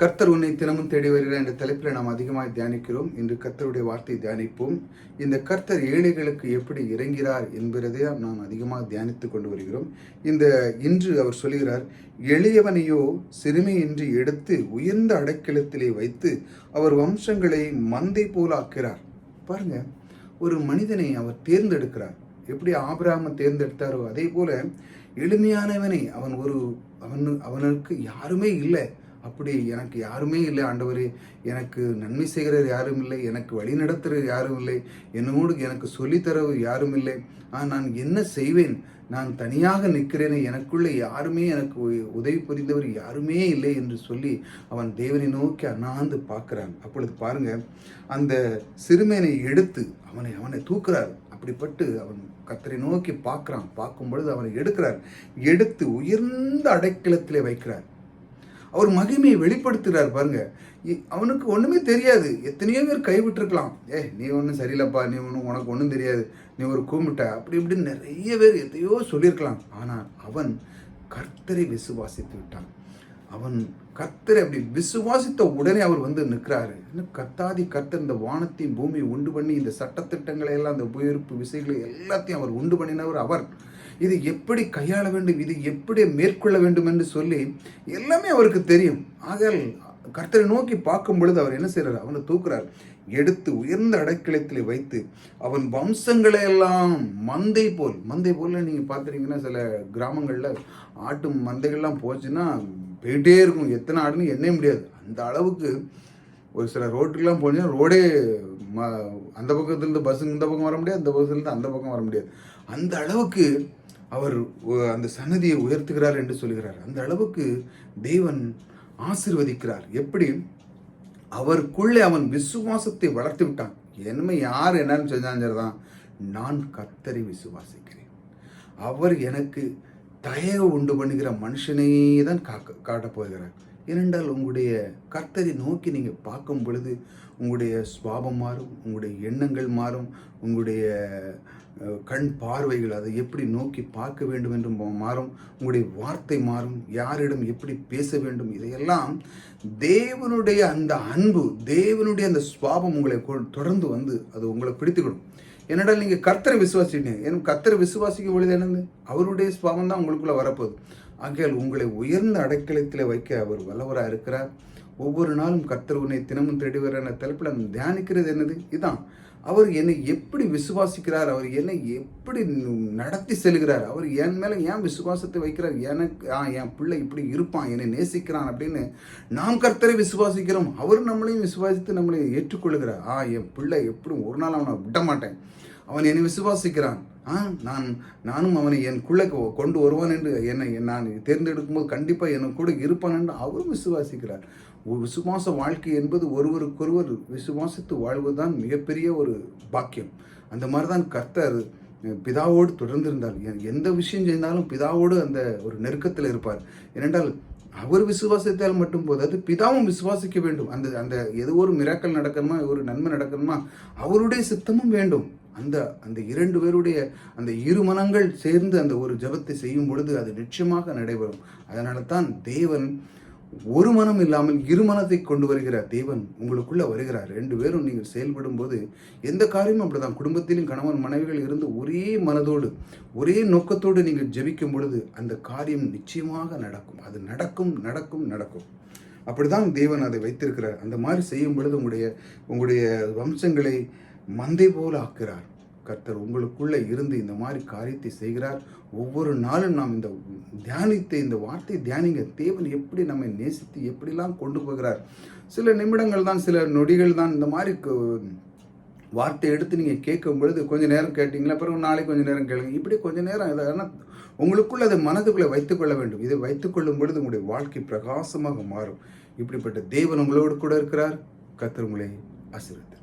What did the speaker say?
கர்த்தர் உன்னை தினமும் தேடி வருகிறார் என்ற தலைப்பில் நாம் அதிகமாக தியானிக்கிறோம். இன்று கர்த்தருடைய வார்த்தை தியானிப்போம். இந்த கர்த்தர் ஏழைகளுக்கு எப்படி இறங்கிறார் என்பதை நாம் அதிகமாக தியானித்து கொண்டு வருகிறோம். இந்த இன்று அவர் சொல்கிறார் எளியவனையோ சிறுமையின்றி எடுத்து உயர்ந்த அடைக்கலத்திலே வைத்து அவர் வம்சங்களை மந்தை போல ஆக்கிறார். பாருங்க ஒரு மனிதனை அவர் தேர்ந்தெடுக்கிறார். எப்படி ஆபிராம தேர்ந்தெடுத்தாரோ அதே போல எளிமையானவனை அவன் ஒரு அவன் அவனுக்கு யாருமே இல்லை. அப்படி எனக்கு யாருமே இல்லை ஆண்டவரே. எனக்கு நன்மை செய்கிறவர் யாரும் இல்லை எனக்கு வழி நடத்துகிறவர் யாரும் இல்லை என்னோடு எனக்கு சொல்லித்தரவு யாரும் இல்லை. நான் என்ன செய்வேன்? நான் தனியாக நிற்கிறேனே எனக்குள்ளே யாருமே எனக்கு உதவி புரிந்தவர் யாருமே இல்லை என்று சொல்லி அவன் தேவனை நோக்கி அண்ணாந்து பார்க்குறான். அப்பொழுது பாருங்க அந்த சிறுமையனை எடுத்து அவனை அவனை தூக்குறார். அப்படிப்பட்டு அவன் கத்தரை நோக்கி பார்க்குறான். பார்க்கும் பொழுது அவனை எடுக்கிறார். எடுத்து உயர்ந்த அடைக்கலத்திலே வைக்கிறார். அவர் மகிமையை வெளிப்படுத்துகிறார் பாருங்க. இ- அவனுக்கு ஒன்றுமே தெரியாது. எத்தனையோ பேர் கைவிட்டுருக்கலாம். ஏ நீ ஒன்றும் சரியில்லைப்பா நீ ஒன்றும் உனக்கு ஒன்றும் தெரியாது. நீ ஒரு கூமிட்ட அப்படி இப்படின்னு நிறைய பேர் எத்தையோ சொல்லியிருக்கலாம். ஆனால் அவன் கர்த்தரை விசுவாசித்து விட்டான். அவன் கர்த்தரை அப்படி விசுவாசித்த உடனே அவர் வந்து நிற்கிறாரு. இன்னும் கத்தாதி கர்த்தர் இந்த வானத்தையும் பூமியை உண்டு பண்ணி இந்த சட்டத்திட்டங்களை எல்லாம் அந்த உயிர்ப்பு விசைகளை எல்லாத்தையும் அவர் உண்டு பண்ணினவர் அவர். இது எப்படி கையாள வேண்டும்? இது எப்படி மேற்கொள்ள வேண்டும் என்று சொல்லி எல்லாமே அவருக்கு தெரியும். ஆகையால் கர்த்தரை நோக்கி பார்க்கும் பொழுது அவர் என்ன செய்கிறார் அவனை தூக்குறார். எடுத்து உயர்ந்த அடைக்கிளத்தில் வைத்து அவன் வம்சங்களை எல்லாம் மந்தை போல் மந்தை போல நீங்கள் பார்த்துட்டீங்கன்னா சில கிராமங்களில் ஆட்டு மந்தைகள்லாம் போச்சுன்னா போயிட்டே இருக்கும். எத்தனை ஆடுன்னு எண்ணே முடியாது. அந்த அளவுக்கு ஒரு சில ரோட்டுக்கெல்லாம் போனீங்கன்னா ரோடே ம அந்த பக்கத்துலேருந்து பஸ்ஸுங்க இந்த பக்கம் வர முடியாது அந்த பக்கத்துலேருந்து அந்த பக்கம் வர முடியாது. அந்த அளவுக்கு அவர் அந்த சன்னதியை உயர்த்துகிறார் என்று சொல்கிறார். அந்த அளவுக்கு தேவன் ஆசிர்வதிக்கிறார். எப்படி? அவருக்குள்ளே அவன் விசுவாசத்தை வளர்த்து விட்டான். என்னமே யார் என்னன்னு செஞ்சாலும் நான் கத்தரை விசுவாசிக்கிறேன். அவர் எனக்கு தயவு உண்டு பண்ணுகிற மனுஷனையே தான் காக்க காட்டப் போகிறார். ஏனென்றால் உங்களுடைய கர்த்தரை நோக்கி நீங்கள் பார்க்கும் பொழுது உங்களுடைய சுவாபம் மாறும் உங்களுடைய எண்ணங்கள் மாறும் உங்களுடைய கண் பார்வைகள் அதை எப்படி நோக்கி பார்க்க வேண்டும் என்றும் மாறும் உங்களுடைய வார்த்தை மாறும் யாரிடம் எப்படி பேச வேண்டும் இதையெல்லாம் தேவனுடைய அந்த அன்பு தேவனுடைய அந்த சுவாபம் உங்களை கொ- தொடர்ந்து வந்து அது உங்களை பிடித்துக்கிடும். என்னடா நீங்கள் கர்த்தரை விசுவாசிட்டீங்க ஏன்னா கர்த்தரை விசுவாசிக்கும் பொழுது என்னது? அவருடைய சுவாபம் தான் உங்களுக்குள்ளே வரப்போகுது. ஆகையால் உங்களை உயர்ந்த அடைக்கலத்தில் வைக்க அவர் வல்லவராக இருக்கிறார். ஒவ்வொரு நாளும் கர்த்தர் உன்னை தினமும் தேடி வர தலைப்பில் நம்ம தியானிக்கிறது என்னது? இதுதான் அவர் என்னை எப்படி விசுவாசிக்கிறார்? அவர் என்னை எப்படி நடத்தி செல்கிறார்? அவர் என் மேலே ஏன் விசுவாசத்தை வைக்கிறார்? எனக்கு ஆ என் பிள்ளை இப்படி இருப்பான் என்னை நேசிக்கிறான் அப்படின்னு நாம் கர்த்தரை விசுவாசிக்கிறோம். அவர் நம்மளையும் விசுவாசித்து நம்மளை ஏற்றுக்கொள்கிறார். ஆ என் பிள்ளை எப்படி ஒரு நாள் அவனை விட மாட்டேன். அவன் என்னை விசுவாசிக்கிறான். நான் நானும் அவனை என் குள்ளே கொண்டு வருவான் என்று என்னை நான் தேர்ந்தெடுக்கும்போது கண்டிப்பாக என் கூட இருப்பான் என்று அவரும் விசுவாசிக்கிறார். ஒரு விசுவாச வாழ்க்கை என்பது ஒருவருக்கொருவர் விசுவாசித்து வாழ்வதுதான் மிகப்பெரிய ஒரு பாக்கியம். அந்த மாதிரி தான் கர்த்தர் பிதாவோடு தொடர்ந்து இருந்தார் எந்த விஷயம் செய்தாலும் பிதாவோடு அந்த ஒரு நெருக்கத்தில் இருப்பார். ஏனென்றால் அவர் விசுவாசித்தால் மட்டும் போதாது பிதாவும் விசுவாசிக்க வேண்டும். அந்த அந்த ஏதோ ஒரு மிராக்கள் நடக்கணுமா ஒரு நன்மை நடக்கணுமா அவருடைய சித்தமும் வேண்டும். அந்த அந்த இரண்டு பேருடைய அந்த இரு மனங்கள் சேர்ந்து அந்த ஒரு ஜெபத்தை செய்யும் பொழுது அது நிச்சயமாக நடைபெறும். அதனால தான் தேவன் ஒரு மனம் இல்லாமல் இரு மனத்தை கொண்டு வருகிற தேவன் உங்களுக்குள்ளே வருகிறார். ரெண்டு பேரும் நீங்கள் செயல்படும் போது எந்த காரியமும் அப்படிதான். குடும்பத்திலும் கணவன் மனைவிகள் இருந்து ஒரே மனதோடு ஒரே நோக்கத்தோடு நீங்கள் ஜெபிக்கும் பொழுது அந்த காரியம் நிச்சயமாக நடக்கும். அது நடக்கும் நடக்கும் நடக்கும். அப்படிதான் தேவன் அதை வைத்திருக்கிறார். அந்த மாதிரி செய்யும் பொழுது உங்களுடைய உங்களுடைய வம்சங்களை மந்தை போல ஆக்குகிறார். கர்த்தர் உங்களுக்குள்ளே இருந்து இந்த மாதிரி காரியத்தை செய்கிறார். ஒவ்வொரு நாளும் நாம் இந்த தியானித்த இந்த வார்த்தை தியானிங்க. தேவன் எப்படி நம்மை நேசித்து எப்படிலாம் கொண்டு போகிறார்? சில நிமிடங்கள் தான் சில நொடிகள் தான் இந்த மாதிரி வார்த்தை எடுத்து நீங்கள் கேட்கும் பொழுது கொஞ்ச நேரம் கேட்டிங்களா? பிறகு நாளைக்கு கொஞ்ச நேரம் கேளுங்க. இப்படி கொஞ்சம் நேரம் இதை உங்களுக்குள்ள அதை மனதுக்குள்ளே வைத்துக்கொள்ள வேண்டும். இதை வைத்துக்கொள்ளும் பொழுது உங்களுடைய வாழ்க்கை பிரகாசமாக மாறும். இப்படிப்பட்ட தேவன் உங்களோடு கூட இருக்கிறார். கர்த்தர் உங்களை ஆசீர்வதித்தார்